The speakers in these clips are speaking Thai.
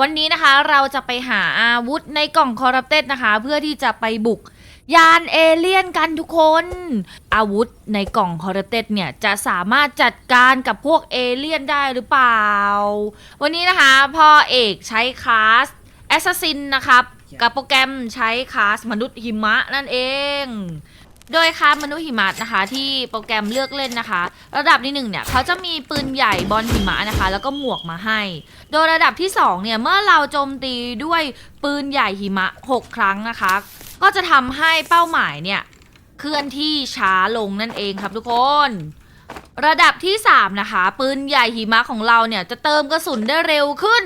วันนี้นะคะเราจะไปหาอาวุธในกล่องคอรัปเต็ดนะคะ เพื่อที่จะไปบุกยานเอเลี่ยนกันทุกคน อาวุธในกล่องคอรัปเต็ดเนี่ยจะสามารถจัดการกับพวกเอเลี่ยนได้หรือเปล่า วันนี้นะคะพ่อเอกใช้คลาสแอสซัสซินนะครับกับโปรแกรมใช้คลาสมนุษย์หิมะนั่นเอง โดยคลาสมนุษย์หิมะนะคะ ที่โปรแกรมเลือกเล่นนะคะ ระดับที่หนึ่งเนี่ยเขาจะมีปืนใหญ่บอลหิมะนะคะ แล้วก็หมวกมาให้ โดยระดับที่ 2 เนี่ย เมื่อเราโจมตีด้วยปืนใหญ่หิมะ 6 ครั้งนะคะ ก็จะทำให้เป้าหมายเนี่ย เคลื่อนที่ช้าลงนั่นเองครับทุกคน ระดับที่ 3 นะคะ ปืนใหญ่หิมะของเราเนี่ย จะเติมกระสุนได้เร็วขึ้น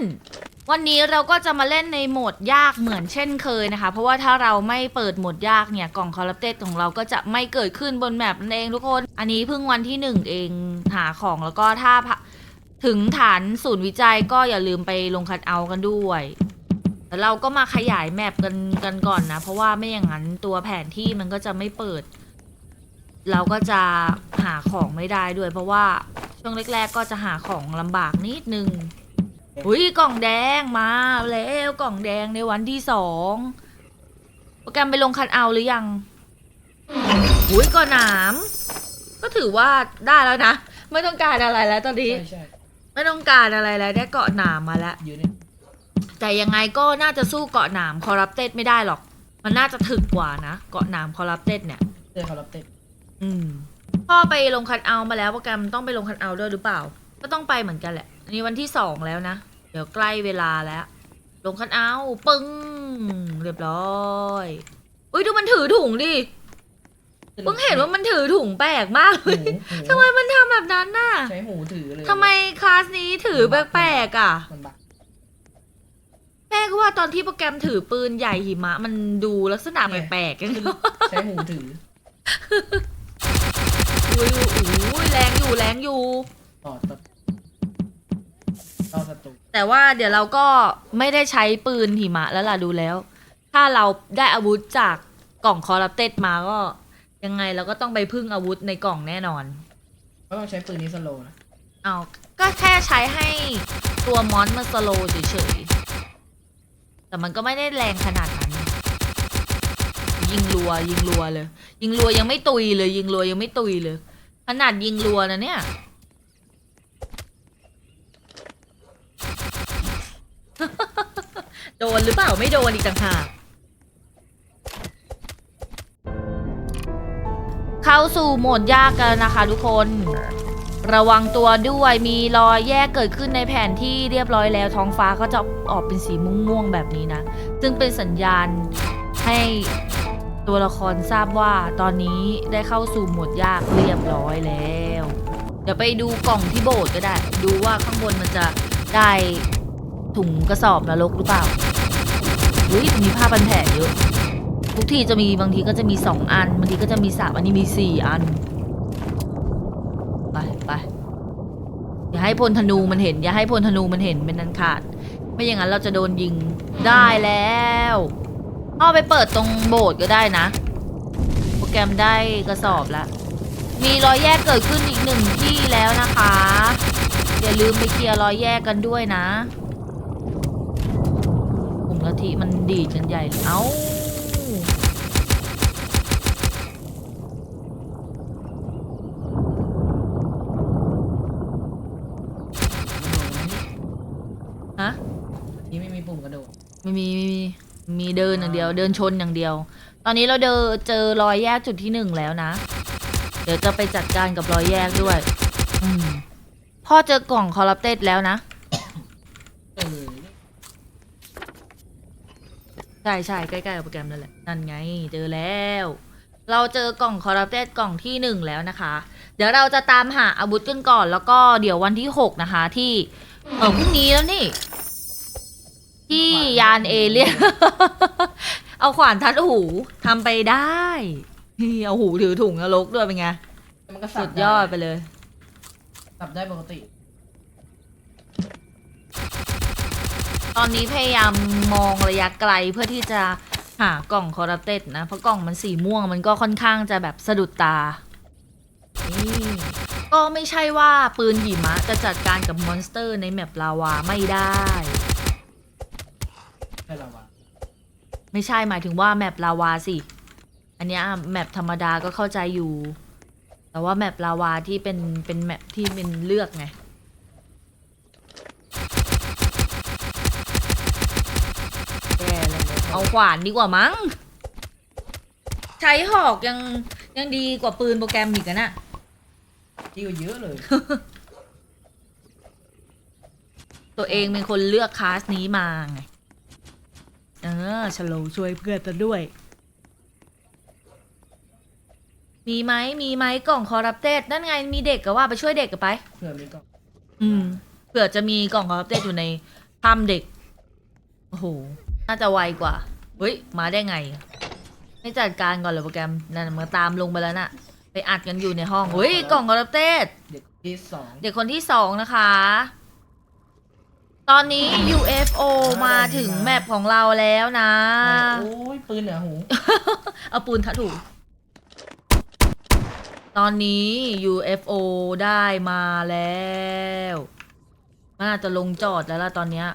วันนี้เราก็จะมาเล่นในโหมดยากเหมือนเช่นเคยนะคะ เพราะว่าถ้าเราไม่เปิดโหมดยากเนี่ย กล่องคอร์รัปเต็ดของเราก็จะไม่เกิดขึ้นบนแมปนั่นเองทุกคน อันนี้เพิ่งวันที่หนึ่งเองหาของแล้วก็ถ้าพะ ถึงฐานศูนย์วิจัยก็อย่าลืมไปลงคัดเอาท์กันด้วยแต่เราก็มาขยายแมปกันกันก่อนนะ เพราะว่าไม่อย่างนั้นตัวแผนที่มันก็จะไม่เปิด เราก็จะหาของไม่ได้ด้วย เพราะว่าช่วงแรก ๆ ก็จะหาของลำบากนิดนึงอุ้ยกล่องแดงมาแล้วกล่องแดงในวันที่สองโปรแกรมไปลงคันเอาหรือยังอุ้ยก่อนหนาม ก็ถือว่าได้แล้วนะ ไม่ต้องการอะไรแล้วตอนนี้ ใช่ใช่ ไม่ต้องการอะไรแล้วได้เกาะหนามมาแล้วยืนเนี่ยแต่ยังไงก็น่าจะสู้เกาะหนามคอรัปเต็ดไม่ได้หรอก มันน่าจะถึกกว่านะเกาะหนามคอรัปเต็ดเนี่ยเจอเขารับเต็มอืมพ่อไปลงคันเอาท์มาแล้วโปรแกรมต้องไปลงคันเอาท์ด้วยหรือเปล่า ก็ต้องไปเหมือนกันแหละอันนี้วันที่สองแล้วนะ เดี๋ยวใกล้เวลาแล้ว ลงคันเอาท์ปึ้ง เรียบร้อย อุ้ยดูมันถือถุงดิ เพิ่งเห็นว่ามันถือถุงแปลกมากเลหูยหูทำไมมันทำแบบนั้นน่ะใช้หูถือเลยทำไมคลาสนี้ถือแปลกๆอะมันบักแม่ก็ว่าตอนที่โปรแกรมถือปืนใหญ่หิมะ มันดูลักษณะแปลกๆกันใช้หูถืออุ้ยอุ้ยแรงอยู่แรงอยู่ต่อต่อต่อศัตรูแต่ว่าเดี๋ยวเราก็ไม่ได้ใช้ปืนหิมะแล้วล่ะดูแล้ว ถ้าเราได้อาวุธจากกล่องคอรัปเต็ดมาก็ ยังไงเราก็ต้องไปพึ่งอาวุธในกล่องแน่นอน ก็ต้องใช้ปืนนี้สโลว์นะเอาก็แค่ใช้ให้ตัวมอนมันสโลว์เฉยๆ แต่มันก็ไม่ได้แรงขนาดนั้น ยิงรัวยิงรัวเลย ยิงรัวยังไม่ตุยเลย ยิงรัวยังไม่ตุยเลย ขนาดยิงรัวนะเนี่ยโดนหรือเปล่าไม่โดนอีกต่างหาก เข้าสู่โหมดยากกันนะคะทุกคน ระวังตัวด้วยมีรอยแยกเกิดขึ้นในแผนที่เรียบร้อยแล้วท้องฟ้าก็จะออกเป็นสีม่วงๆแบบนี้นะ ซึ่งเป็นสัญญาณให้ตัวละครทราบว่าตอนนี้ได้เข้าสู่โหมดยากเรียบร้อยแล้ว เดี๋ยวไปดูกล่องที่โบสถ์ก็ได้ ดูว่าข้างบนมันจะได้ถุงกระสอบนรกหรือเปล่าอุ้ยมีผ้าพันแผลเยอะ ทุกทีจะมีบางทีก็จะมีสองอัน บางทีก็จะมีสามอันนี้มีสี่อัน ไปไปอย่าให้พลธนูมันเห็น อย่าให้พลธนูมันเห็นเป็นนันขาด ไม่อย่างนั้นเราจะโดนยิงได้แล้วเอาไปเปิดตรงโบสถ์ก็ได้นะ โปรแกรมได้กระสอบแล้วมีรอยแยกเกิดขึ้นอีกหนึ่งที่แล้วนะคะ อย่าลืมไปเคลียร์รอยแยกกันด้วยนะกลุ่มละทิมันดีดกันใหญ่เลยเอ้าะ นี่ไม่มีปุ่มกระโดดไม่มีไม่มี มีเดินอย่างเดียว เดินชนอย่างเดียว ตอนนี้เราเดินเจอรอยแยกจุดที่หนึ่งแล้วนะ เดี๋ยวจะไปจัดการกับรอยแยกด้วยอืมพ่อเจอกล่องคอรัปเต็ดแล้วนะ เออใช่ใช่ใกล้ๆกับโปรแกรมนั่นแหละ นั่นไง เจอแล้ว เราเจอกล่องคอรัปเต็ดกล่องที่หนึ่งแล้วนะคะ เดี๋ยวเราจะตามหาอาวุธกันก่อน แล้วก็เดี๋ยววันที่หกนะคะที่ เออพรุ่งนี้แล้วนี่ ที่ยานเอเลี่ยน เอาขวานทัดหูทำไปได้นี่เอาหูถือถุงนรกด้วยเป็นไง มันก็สัสุบดยอดไปเลย สับได้ปกติตอนนี้พยายามมองระยะไกลเพื่อที่จะหากล่องคอรัปเต็ดนะ เพราะกล่องมันสีม่วงมันก็ค่อนข้างจะแบบสะดุดตา นี่ก็ไม่ใช่ว่าปืนหิมะจะจัดการกับมอนสเตอร์ในแมปลาวาไม่ได้ ไม่ใช่หมายถึงว่าแมปลาวาสิ อันเนี้ยแมปธรรมดาก็เข้าใจอยู่ แต่ว่าแมปลาวาที่เป็นเป็นแมปที่เป็นเลือกไง แย่เลยเอาขวานดีกว่ามั้ง ใช้หอกยังยังดีกว่าปืนโปรแกรมอีกอะนะ ดีกว่าเยอะเลย ตัวเองเป็นคนเลือกคลาสนี้มาไง เออฉลองช่วยเพื่อนซะด้วย มีไหมมีไหมกล่องคอรับเตดนั่นไงมีเด็กก็ว่าไปช่วยเด็กกันไป เผื่อมีกล่องอืมเผื่อจะมีกล่องคอรับเตดอยู่ในถ้ำเด็ก โอ้โห น่าจะไวกว่าเฮ้ย มาได้ไง ไม่จัดการก่อนเหรอโปรแกรม นั่นมาตามลงไปแล้วน่ะ ไปอัดกันอยู่ในห้องเฮ้ยกล่องคอรับเตดเด็กที่สองเด็กคนที่สองนะคะ ตอนนี้ UFO มาถึงแมปของเราแล้วนะ โอ้ยปืนเหนือหู เอาปูนทัดถูตอนนี้ UFO ได้มาแล้วมันอาจจะลงจอดแล้วล่ะตอนเนี้ย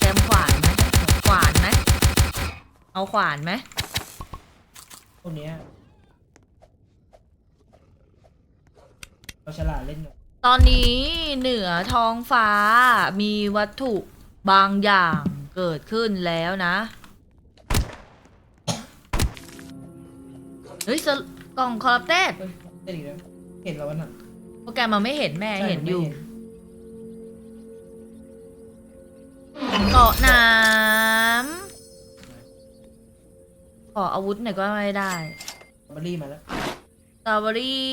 แกมขวานไหมขวานไหมเอาขวานไหมพวกเนี้ยเราฉลาดเล่นหน่อย ตอนนี้เหนือท้องฟ้ามีวัตถุบางอย่างเกิดขึ้นแล้วนะ เฮ้ยสรุปกล่องคอร์รัปเตดเฮ้ยเล่นอีกแล้วเห็นแล้ววะน่ะโปรแกรมมาไม่เห็นแม่ใช่เห็นอยู่ไม่เกาะน้ำขออาวุธหน่อยก็ไม่ได้สตรอเบอรี่มาแล้วสตรอเบอรี่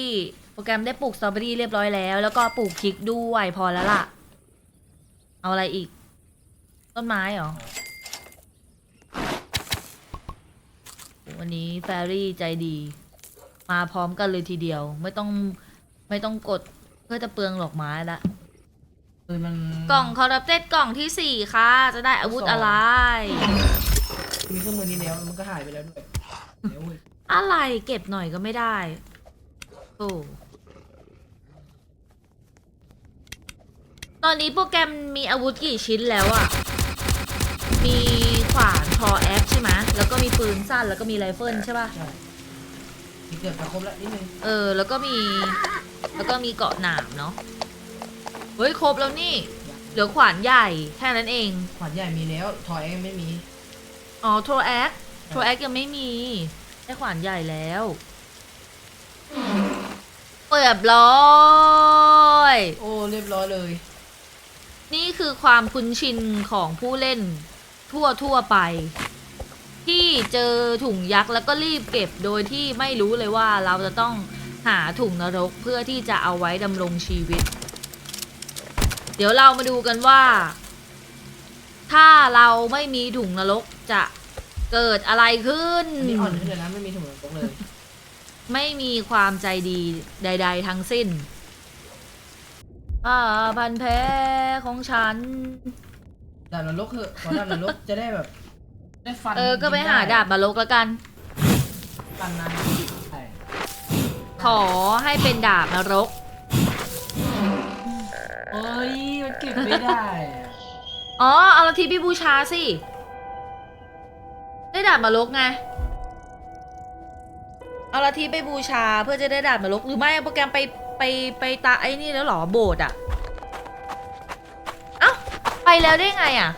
โปรแกรมได้ปลูกสตรอเบอรี่เรียบร้อยแล้ว แล้วก็ปลูกพริกด้วยพอแล้วล่ะ เอาอะไรอีก ต้นไม้เหรอวันนี้แฟรี่ใจดี มาพร้อมกันเลยทีเดียว ไม่ต้องไม่ต้องกดเพื่อจะเปลืองหลอกไม้ละปืนมันกล่องคอร์รัปเต็ดกล่องที่สี่ค่ะ จะได้อาวุธอะไร มีเครื่องมือนี้แล้วมันก็หายไปแล้วด้วยเดี๋ยวเว้ยอะไรเก็บหน่อยก็ไม่ได้โอ้ อนนี้โปรแกรมมีอาวุธกี่ชิ้นแล้วอะมีขวานทอแอคใช่ไหมแล้วก็มีปืนสั้นแล้วก็มีไรเฟิลใช่ป่ะ ใช่มีเกือบจะครบแล้วนิดนึงเออ แล้วก็มี แล้วก็มีเกาะหนามเนาะ เฮ้ย ครบแล้วนี่ เหลือขวานใหญ่แค่นั้นเอง ขวานใหญ่มีแล้วถอยเองไม่มี อ๋อ โทรแอค โทรแอคยังไม่มี ได้ขวานใหญ่แล้วเรียบร้อย โอ้เรียบร้อยเลย นี่คือความคุ้นชินของผู้เล่นทั่วทั่วๆไป ที่เจอถุงยักษ์แล้วก็รีบเก็บโดยที่ไม่รู้เลยว่าเราจะต้องหาถุงนรกเพื่อที่จะเอาไว้ดำรงชีวิต เดี๋ยวเรามาดูกันว่า ถ้าเราไม่มีถุงนรกจะเกิดอะไรขึ้นอันนี้อ่อนขึ้นเลยนะไม่มีถุงมือตรงเลย ไม่มีความใจดีใด ๆ ทั้งสิ้น อ่าพันแพ้ของฉัน ดาบนรกเหอะขอดาบนรกจะได้แบบ ได้ฟันเออ ก็ไปหาดาบมาลกแล้วกัน ฟันนะใช่ขอให้เป็นดาบนรก เอ้ยมันเก็บไม่ได้อะอ๋อ เอาละทีพี่บูชาสิ ได้ดาบมาลกไง เอาละทีไปบูชาเพื่อจะได้ดาบมาลกหรือไม่เอาโปรแกรมไป ไปไปตาไอ้นี่แล้วเหรอโบสถ์อะเอ้า ไปแล้วได้ไงอะ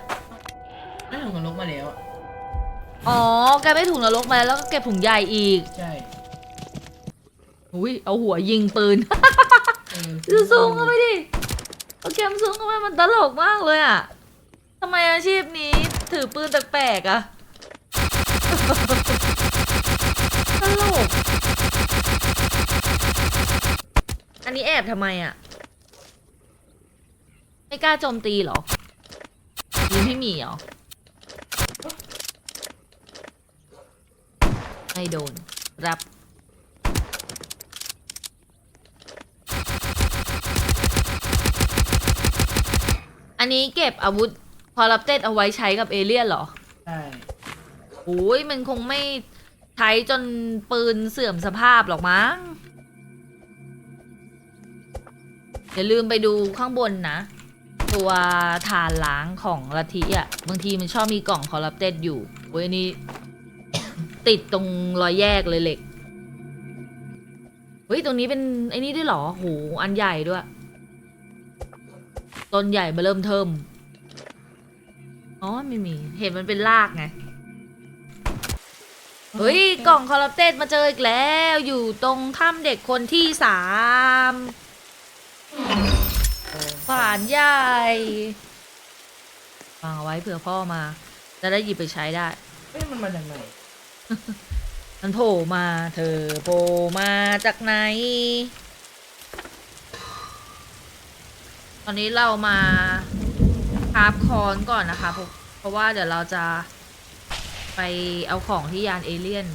ได้ถุงนรกมาแล้วอะอ๋อ แกไม่ถุงนรกมาแล้วก็เก็บถุงใหญ่อีก ใช่อุ้ยเอาหัวยิงปืน เออดูซูมเข้าไปดิโปรแกรมซูมเข้าไปมันตลกมากเลยอะทำไมอาชีพนี้ถือปืนแปลกๆอะตลก อั นนี้แอบทำไมอะไม่กล้าโจมตีเหรอยิงพี่หมีเหรอ ไม่โดน รับ อันนี้เก็บอาวุธ พอรับเต็ดเอาไว้ใช้กับเอเลี่ยนเหรอ ใช่โอ้ยมันคงไม่ใช้จนปืนเสื่อมสภาพหรอกมั้ง อย่าลืมไปดูข้างบนนะ ตัวฐานล้างของลัทธิอะ บางทีมันชอบมีกล่องคอร์รัปเต็ดอยู่เว้ยนนี้ติดตรงรอยแยกเลยเหล็ก เฮ้ย ตรงนี้เป็นไอ้นี่ด้วยเหรอโหอันใหญ่ด้วย ต้นใหญ่มาเริ่มเทิมอ๋อ ไม่มี เห็นมันเป็นรากไง เฮ้ย กล่องคอร์รัปเต็ดมาเจออีกแล้ว อยู่ตรงถ้ำเด็กคนที่สาม ฝานใหญ่วางเอาไว้เผื่อพ่อมา จะได้หยิบไปใช้ได้ เฮ้ยมันมาจากไหนมันโผล่มาเธอโผล่มาจากไหน ตอนนี้เรามาคราฟคอนก่อนนะคะ เพราะเพราะว่าเดี๋ยวเราจะไปเอาของที่ยานเอเลี่ยน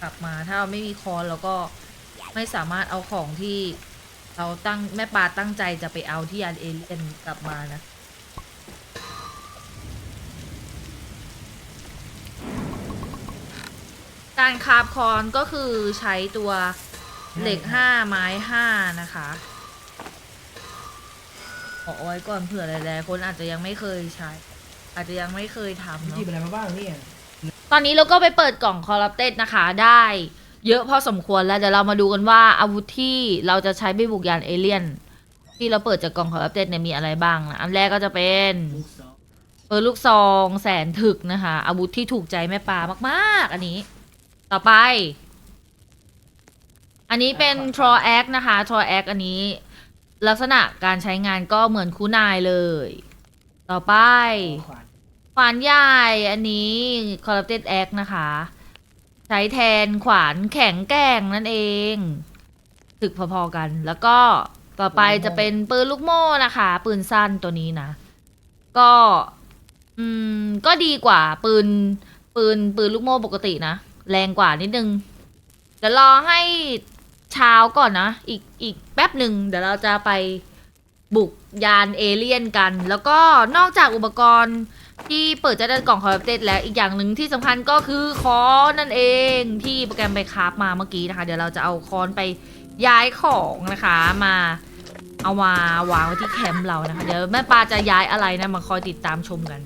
กลับมาถ้าเราไม่มีคอนเราก็ไม่สามารถเอาของที่ เราตั้งแม่ปลาตั้งใจจะไปเอาที่ยานเอเลี่ยนกลับมานะ การคาบคอนก็คือใช้ตัวเหล็กห้าไม้ห้านะคะบอกเอาไว้ก่อนเผื่อหลายๆคนอาจจะยังไม่เคยใช้ อาจจะยังไม่เคยทำหเนาะยิบอะไรมาบ้างเนี่ย ตอนนี้เราก็ไปเปิดกล่องคอร์รัปเต็ดนะคะได้ เยอะพอสมควรแล้วเดี๋ยวเรามาดูกันว่าอาวุธที่เราจะใช้ไปบุกยานเอเลี่ยน ที่เราเปิดจากกล่องคอร์รัปเต็ดเนี่ยมีอะไรบ้างนะอันแรกก็จะเป็นลูกสองปืนลูกซองแสนถึกนะคะ อาวุธที่ถูกใจแม่ปลามากๆ อันนี้ ต่อไป อันนี้เป็น t r o a c นะคะ t r o a c อันนี้ ลักษณะการใช้งานก็เหมือนคูนายเลย ต่อไปขวานขวานใหญ่อันนี้ Corrupted X นะคะใช้แทนขวานแข็งแกร่งนั่นเองถึกพอๆกัน แล้วก็ต่อไปจะเป็นปืนลูกโม่นะคะ ปืนสั้นตัวนี้นะ ก็ อืม ก็ดีกว่า ปืน ปืนปืนลูกโม่ปกตินะ แรงกว่านิดนึงเดี๋ยวรอให้เช้าก่อนนะ อีกอีกแป๊บหนึ่งเดี๋ยวเราจะไปบุกยานเอเลี่ยนกัน แล้วก็นอกจากอุปกรณ์ ที่เปิดจะได้กล่องคอร์เตสแล้วอีกอย่างหนึ่งที่สำคัญก็คือคอนนั่นเองที่โปรแกรมไปคราฟมาเมื่อกี้นะคะ เดี๋ยวเราจะเอาคอนไปย้ายของนะคะมาเอามาวางไว้ที่แคมป์เรานะคะ เดี๋ยวแม่ปลาจะย้ายอะไรนะมาคอยติดตามชมกัน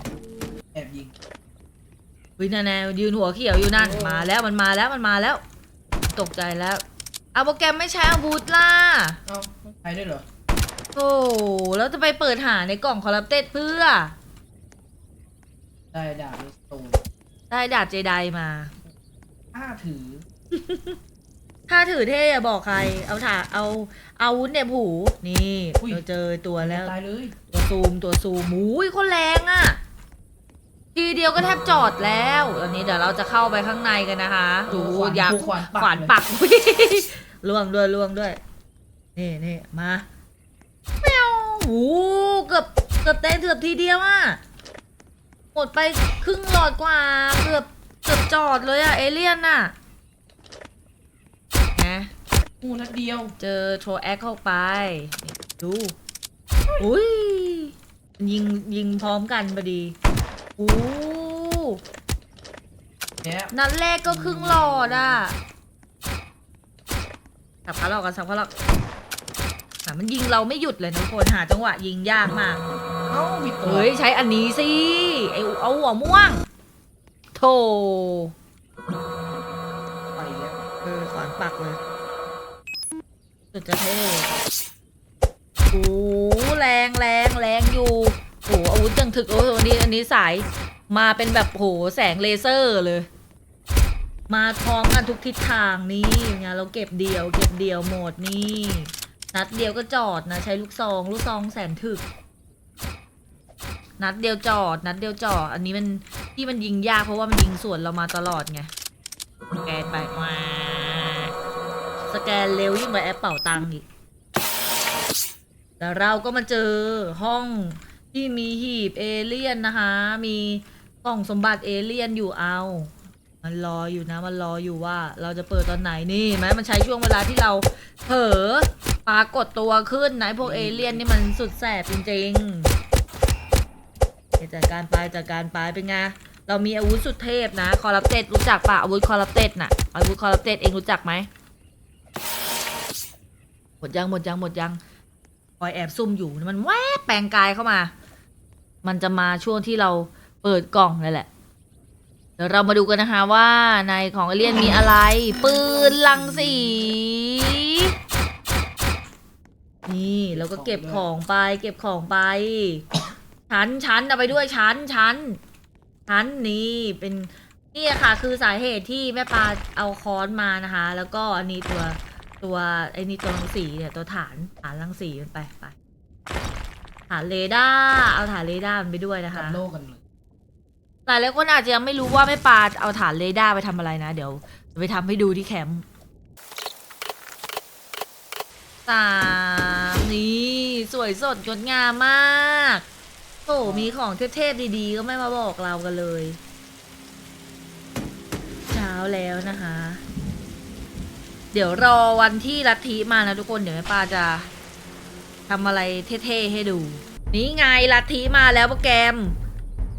แอบยิงวินาแนวยืนหัวเขียวอยู่นั่นมาแล้วมันมาแล้วมันมาแล้ว ตกใจแล้วเอาโปรแกรมไม่ใช้อาวุธล่ะเอ้าต้องใช้ด้วยเหรอโอ้แล้วจะไปเปิดหาในกล่องคอร์รัปเต็ดเพื่อ ได้ดาบในสโตนได้ดาบเจไดมา ถ้าถือ ถ้าถือเท่อย่าบอกใคร เอาถาเอาอาวุธเนี่ยผูนี่อุ้ย เราเจอตัวแล้ว ตายเลยตัวซูมตัวซูมอุ้ยคนแรงอะ่ะ ทีเดียวก็แทบจอดแล้วตอนนี้เดี๋ยวเราจะเข้าไปข้างในกันนะคะดูขวานอยาก ขวานปักขวานเลยปักอุ๊ยล่วงด้วยล่วงด้วย นี่นี่มาแมวโอ้โหเกือบเกือบได้เกือบทีเดียวอะ่ะ หมดไปครึ่งหลอดกว่าเกือบเกือบจอดเลยอะเอเลี่ยนน่ะนะงูนัดเดียว เจอโทรแอคเข้าไป ดูอุ้ยยิงยิงพร้อมกันพอดีโอ้เนี่ยนัดแรกก็ครึ่งหลอดอะสับขาหลอกกันสับขาหลอกอ่มันยิงเราไม่หยุดเลยนะทุกคนหาจังหวะยิงยากมาก เอ้ามีตัวเฮ้ยใช้อันนี้สิไอเอาหัวม่วงโธ่ไปแล้วเออขวานปักเลยสุดจะเท่โอ้แรงแรงแรงอยู่โอ้อาวุธยังถึกโอ้อันนี้อันนี้สายมาเป็นแบบโหแสงเลเซอร์เลย มาพร้อมกันทุกทิศทางนี่ไงเราเก็บเดี่ยว เก็บเดี่ยวหมดนี่นัดเดียวก็จอดนะ ใช้ลูกซอง ลูกซองแสนถึก นัดเดียวจอด นัดเดียวจอด อันนี้มันที่มันยิงยากเพราะว่ามันยิงสวนเรามาตลอดไงสแกนไปว้าสแกนเร็วยิ่งกว่าแอปเป่าตังค์อีกแล้วเราก็มาเจอห้องที่มีหีบเอเลี่ยนนะคะ มีกล่องสมบัติเอเลี่ยนอยู่เอา มันรออยู่นะ มันรออยู่ว่าเราจะเปิดตอนไหนนี่ไหมมันใช้ช่วงเวลาที่เราเผลอปรากฏตัวขึ้นไอ้พวกเอเลี่ยนนี่มันสุดแสบจริงๆ จัดการไปจัดการไปเป็นไงเรามีอาวุธสุดเทพนะคอร์รัปเต็ดรู้จักปะอาวุธคอร์รัปเต็ดน่ะอาวุธคอร์รัปเต็ดเองรู้จักไหมหมดยังหมดยังหมดยังคอยแอบซุ่มอยู่มันแวบแปลงกายเข้ามา มันจะมาช่วงที่เราเปิดกล่องนั่นแหละ เดี๋ยวเรามาดูกันนะคะว่าในของเอเลียนมีอะไร ปืนลังสี นี่แล้วก็เก็บของไป เก็บของไป ชั้นชั้นเอาไปด้วยชั้นชั้นชั้นนี่เป็นนี่ค่ะ คือสาเหตุที่แม่ปลาเอาค้อนมานะคะ แล้วก็อันนี้ตัวตัวไอ้นี่ตัวรังสีเนี่ยตัวฐานฐานรังสีมันไปไปฐานเรดาร์เอาฐานเรดาร์มันไปด้วยนะกัคะบโลกกันเลย หลายหลายคนอาจจะยังไม่รู้ว่าแม่ปลาเอาฐานเรดาร์ไปทำอะไรนะ เดี๋ยวจะไปทำให้ดูที่แคมป์สามนี่ สวยสดงดงามมาก โอ้มีของเทพๆดีๆ ก็ไม่มาบอกเรากันเลย เช้าแล้วนะคะ เดี๋ยวรอวันที่ลัทธิมานะทุกคน เดี๋ยวแม่ปลาจะทำอะไรเท่ๆให้ดู นี่ไงลัทธิมาแล้วโปรแกรม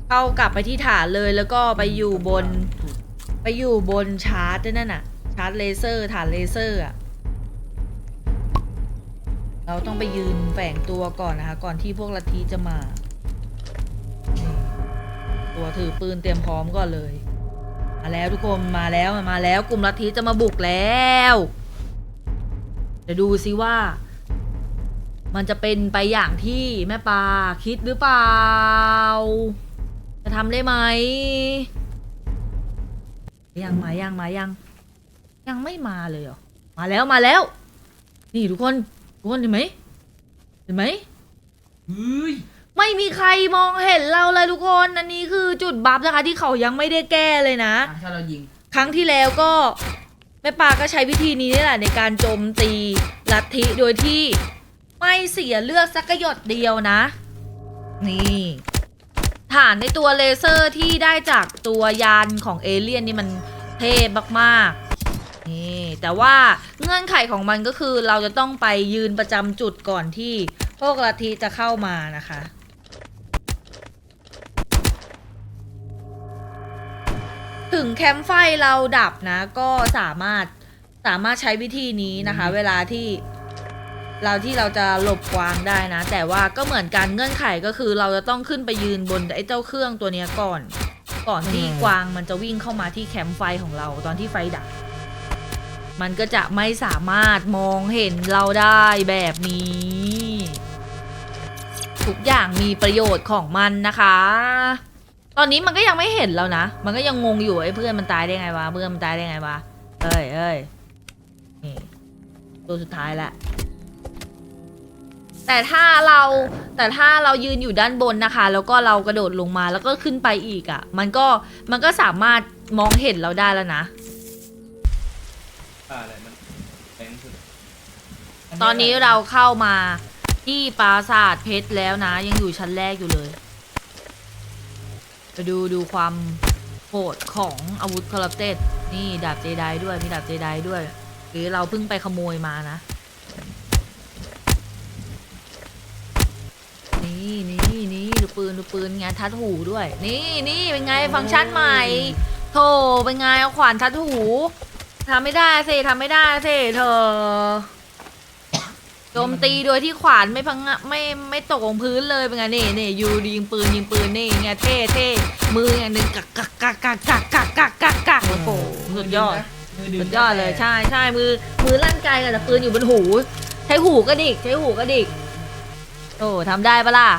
เข้ากลับไปที่ฐานเลยแล้วก็ไปอยู่บน ไปอยู่บนชาร์จนั่นน่ะ ชาร์จเลเซอร์ฐานเลเซอร์อะเราต้องไปยืนแฝงตัวก่อนนะคะ ก่อนที่พวกลัทธิจะมา ตัวถือปืนเตรียมพร้อมก่อนเลย มาแล้วทุกคนมาแล้วมาแล้วกลุ่มลัทธิจะมาบุกแล้วเดี๋ยวดูซิว่า มันจะเป็นไปอย่างที่แม่ปลาคิดหรือเปล่า จะทำได้ไหม ยังมายังมายัง ยังไม่มาเลยเหรอ มาแล้วมาแล้ว นี่ทุกคน ทุกคนเห็นไหมเห็นไหมเฮ้ย ไม่มีใครมองเห็นเราเลยทุกคนอันนี้คือจุดบัฟนะคะที่เขายังไม่ได้แก้เลยนะ อะถ้าเรายิงครั้งที่แล้วก็แม่ปาก็ใช้วิธีนี้นี่แหละในการโจมตีลัทธิโดยที่ไม่เสียเลือดสักกระหยดเดียวนะ นี่ฐานในตัวเลเซอร์ที่ได้จากตัวยานของเอเลี่ยนนี่มันเทพมากๆนี่แต่ว่าเงื่อนไขของมันก็คือเราจะต้องไปยืนประจำจุดก่อนที่พวกลัทธิจะเข้ามานะคะ ถึงแคมป์ไฟเราดับนะ ก็สามารถสามารถใช้วิธีนี้นะคะ เวลาที่เราที่เราจะหลบกวางได้นะ แต่ว่าก็เหมือนกันเงื่อนไขก็คือเราจะต้องขึ้นไปยืนบนไอ้เจ้าเครื่องตัวเนี้ยก่อน ก่อนที่อืมกวางมันจะวิ่งเข้ามาที่แคมป์ไฟของเราตอนที่ไฟดับ มันก็จะไม่สามารถมองเห็นเราได้แบบนี้ ทุกอย่างมีประโยชน์ของมันนะคะ ตอนนี้มันก็ยังไม่เห็นแล้วนะ มันก็ยังงงอยู่ไอ้เพื่อนมันตายได้ไงวะ เพื่อนมันตายได้ไงวะ เอ้ยเอ้ยนี่ตัวสุดท้ายละแต่ถ้าเราแต่ถ้าเรายืนอยู่ด้านบนนะคะ แล้วก็เรากระโดดลงมาแล้วก็ขึ้นไปอีกอะ่ะ มันก็มันก็สามารถมองเห็นเราได้แล้วนะ อะไรมันแรงสุดตอนนี้เราเข้ามาที่ปราสาทเพชรแล้วนะ ยังอยู่ชั้นแรกอยู่เลย ไปดูดูความโหดของอาวุธคอร์รัปเต็ดนี่ดาบเจไดด้วย มีดาบเจไดด้วย หรือเราเพิ่งไปขโมยมานะ นี่นี่นี่ดูปืนดูปืนไงทัดหูด้วย นี่นี่เป็นไงฟังก์ชันใหม่โธ่เป็นไงเอาขวานทัดหูทำไม่ได้สิทำไม่ได้สิเธอ โจมตีโดยที่ขวานไม่พังงะไม่ไม่ตกลงพื้นเลยเป็นไงนี่นี่ยูยิงปืนยิงปืนนี่ไงเท่เท่มืออย่างหนึ่งกักกักกักกักกักกักกักกักกักโอ้โหสุดยอดมืดึงสุดยอดเลยใช่ใช่มือมือลั่นไกลกันแต่ปืนอยู่บนหู ใช้หูกระดิกใช้หูกระดิกโอ้ทำได้ปะล่ะ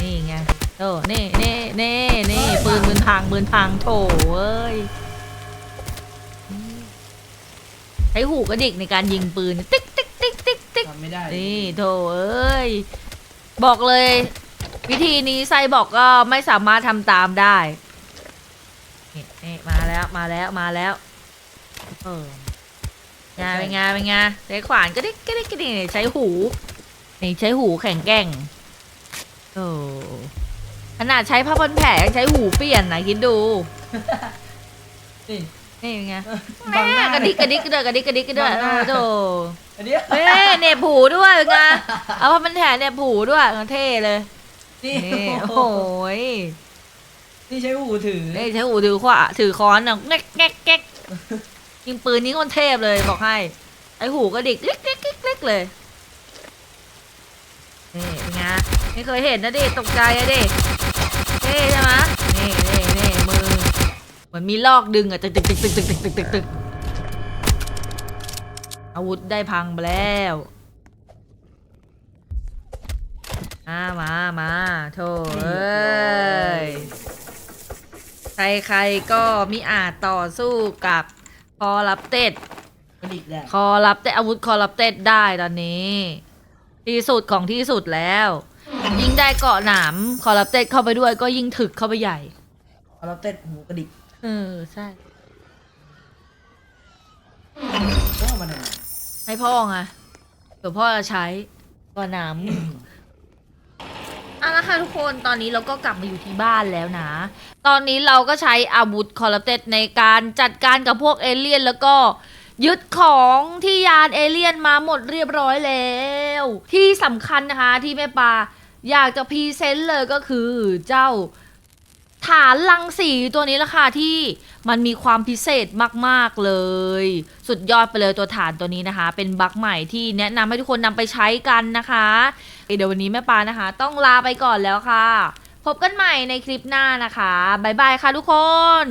นี่ไงโอ้นี่นี่นี่นี่ปืนปืนพังปืนพังโถเอ้ยใช้หูกระดิกในการยิงปืนติ๊ก ติ๊กติ๊กติ๊กติ๊กทำไม่ได้นี่โถเอ้ย บอกเลย วิธีนี้ไซบอกก็ไม่สามารถทำตามได้นี่นี่มาแล้วมาแล้วมาแล้วเอองานเป็นไงานเป็นไงานใช้ขวานก็ได้ก็ได้ก็ได้นี่ใช้หูนี่ใช้หูแข็งแกร่งโอ้ขนาดใช้ผ้าพันแผลยังใช้หูเปลี่ยนนะคิดดู นี่ นี่เป็นไงบังหแม่น้ากระดิกกระดิกกระเดกกระดิกกระดิกกระเดกบังหน้าโอ้โถอันเนี้ยเฮ้ยเหน็บผูด้วยเป็นไงเอาผ้าพันแผลเหน็บผูด้วยเท่เลยนี่นี่โอ้โอ้โหโหยนี่ใช้หูถือ นี่ใช้หูถือขวาถือค้อนอะแก๊กแก๊กแก๊กยิงปืนนี้คนเทพเลยบอกให้ ไอหูก็ดิกเล็กเล็กเล็กเล็กเลยไงไม่เคยเห็นนะดิตกใจอะดิเท่ใช่ไหมนี่นี่นี่มือเหมือนมีลอกดึงอะตึกตึกตึกตึกตึกตึกตึกตึกตึก อาวุธได้พังไปแล้วมามา มาโธ่เอ้ย ใครๆก็มิอาจต่อสู้กับคอรับเต็ดกระดิกได้คอรับเต็ดอาวุธคอรับเต็ดได้ตอนนี้ ที่สุดของที่สุดแล้ว ยิ่งได้เกาะหนามคอรับเต็ดเข้าไปด้วยก็ยิ่งถึกเข้าไปใหญ่เอาเราเต้นหูกระดิก เออ ใช่ ก็เอามาทำไม ให้พ่อไงเดี๋ยวพ่อจะใช้กาะหนามเอาละค่ะทุกคนตอนนี้เราก็กลับมาอยู่ที่บ้านแล้วนะ ตอนนี้เราก็ใช้อาวุธคอรับเต็ดในการจัดการกับพวกเอเลี่ยนแล้วก็ยึดของที่ยานเอเลี่ยนมาหมดเรียบร้อยแล้ว ที่สำคัญนะคะที่แม่ปลาอยากจะพรีเซนต์เลยก็คือเจ้าฐานลังสีตัวนี้ละค่ะที่ มันมีความพิเศษมากๆเลย สุดยอดไปเลยตัวฐานตัวนี้นะคะ เป็นบั๊กใหม่ที่แนะนำให้ทุกคนนำไปใช้กันนะคะเดี๋ยววันนี้แม่ปานะคะ ต้องลาไปก่อนแล้วค่ะ พบกันใหม่ในคลิปหน้านะคะบ๊ายบายค่ะทุกคน